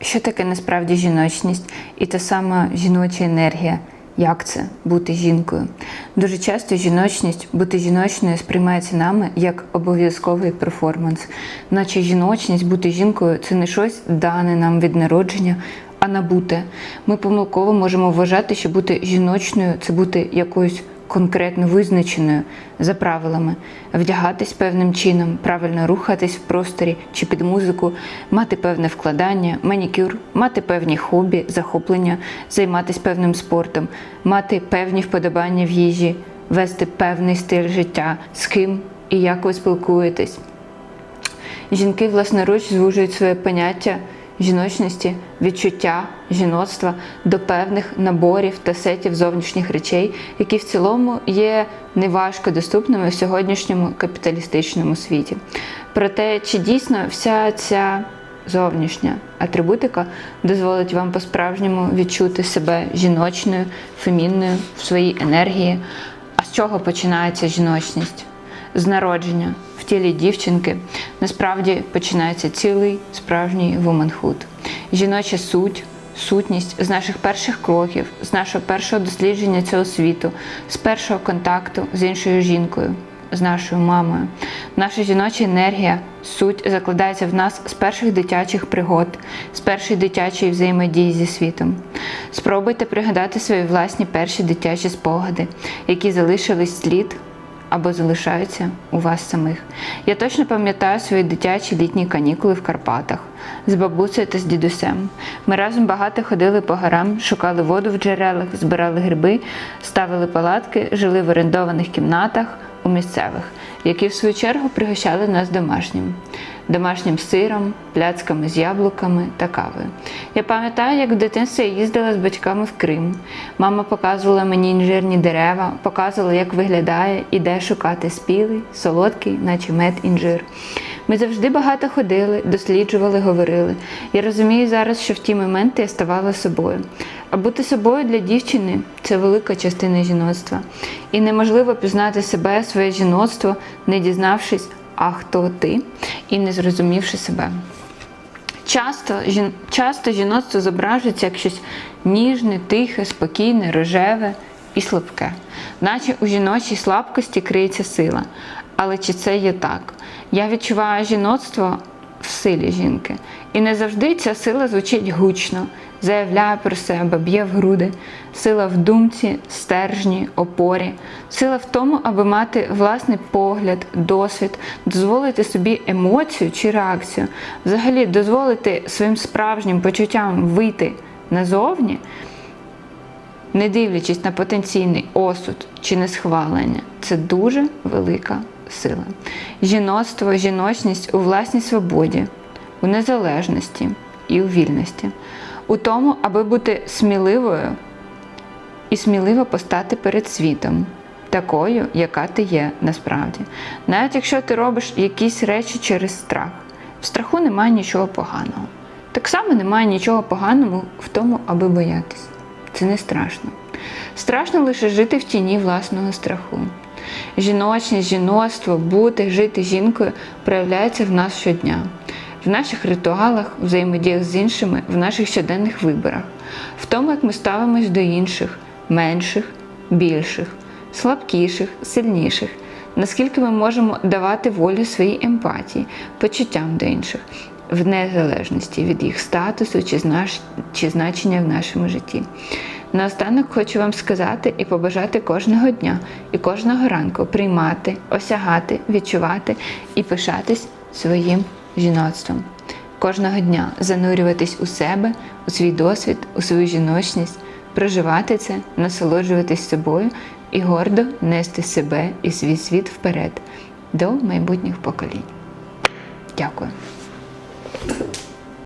що таке насправді жіночність і та сама жіноча енергія. Як це бути жінкою? Дуже часто жіночність, бути жіночною сприймається нами як обов'язковий перформанс, наче жіночність, бути жінкою це не щось дане нам від народження, а набуте. Ми помилково можемо вважати, що бути жіночною це бути якоюсь конкретно визначеною за правилами, вдягатись певним чином, правильно рухатись в просторі чи під музику, мати певне вкладання, манікюр, мати певні хобі, захоплення, займатися певним спортом, мати певні вподобання в їжі, вести певний стиль життя, з ким і як ви спілкуєтесь. Жінки власноруч звужують своє поняття жіночності, відчуття жіноцтва до певних наборів та сетів зовнішніх речей, які в цілому є неважко доступними в сьогоднішньому капіталістичному світі. Проте, чи дійсно вся ця зовнішня атрибутика дозволить вам по-справжньому відчути себе жіночною, фемінною в своїй енергії? А з чого починається жіночність? з народження в тілі дівчинки насправді починається цілий справжній вуменхуд. Жіноча суть, сутність з наших перших кроків, з нашого першого дослідження цього світу, з першого контакту з іншою жінкою. З нашою мамою. Наша жіноча енергія, суть закладається в нас з перших дитячих пригод, з першої дитячої взаємодії зі світом. Спробуйте пригадати свої власні перші дитячі спогади, які залишились слід або залишаються у вас самих. Я точно пам'ятаю свої дитячі літні канікули в Карпатах з бабусею та з дідусем. Ми разом багато ходили по горам, шукали воду в джерелах, збирали гриби, ставили палатки, жили в орендованих кімнатах у місцевих, які в свою чергу пригощали нас домашнім. Домашнім сиром, пляцками з яблуками та кавою. Я пам'ятаю, як в дитинстві я їздила з батьками в Крим. Мама показувала мені інжирні дерева, показувала, як виглядає і де шукати спілий, солодкий, наче мед інжир. Ми завжди багато ходили, досліджували, говорили. Я розумію зараз, що в ті моменти я ставала собою. А бути собою для дівчини це велика частина жіноцтва. І неможливо пізнати себе, своє жіноцтво, не дізнавшись, а хто ти, і не зрозумівши себе. Часто, жін... Часто жіноцтво зображується як щось ніжне, тихе, спокійне, рожеве і слабке, наче у жіночій слабкості криється сила. Але чи це є так? Я відчуваю жіноцтво в силі жінки. І не завжди ця сила звучить гучно, заявляє про себе, б'є в груди. Сила в думці, стержні, опорі, сила в тому, аби мати власний погляд, досвід, дозволити собі емоцію чи реакцію, взагалі дозволити своїм справжнім почуттям вийти назовні, не дивлячись на потенційний осуд чи несхвалення. Це дуже велика сила. Жіноцтво, жіночність у власній свободі, у незалежності і у вільності, у тому, аби бути сміливою і сміливо постати перед світом, такою, яка ти є насправді. Навіть якщо ти робиш якісь речі через страх, в страху немає нічого поганого. Так само немає нічого поганого в тому, аби боятися. Це не страшно. Страшно лише жити в тіні власного страху. Жіночність, жіноцтво, бути, жити жінкою проявляється в нас щодня, в наших ритуалах, взаємодіях з іншими, в наших щоденних виборах, в тому, як ми ставимось до інших, менших, більших, слабкіших, сильніших, наскільки ми можемо давати волю своїй емпатії, почуттям до інших, в незалежності від їх статусу чи, знаш... чи значення в нашому житті. Наостанок хочу вам сказати і побажати кожного дня і кожного ранку приймати, осягати, відчувати і пишатись своїм жіноцтвом. Кожного дня занурюватись у себе, у свій досвід, у свою жіночність, проживати це, насолоджуватись собою і гордо нести себе і свій світ вперед до майбутніх поколінь. Дякую.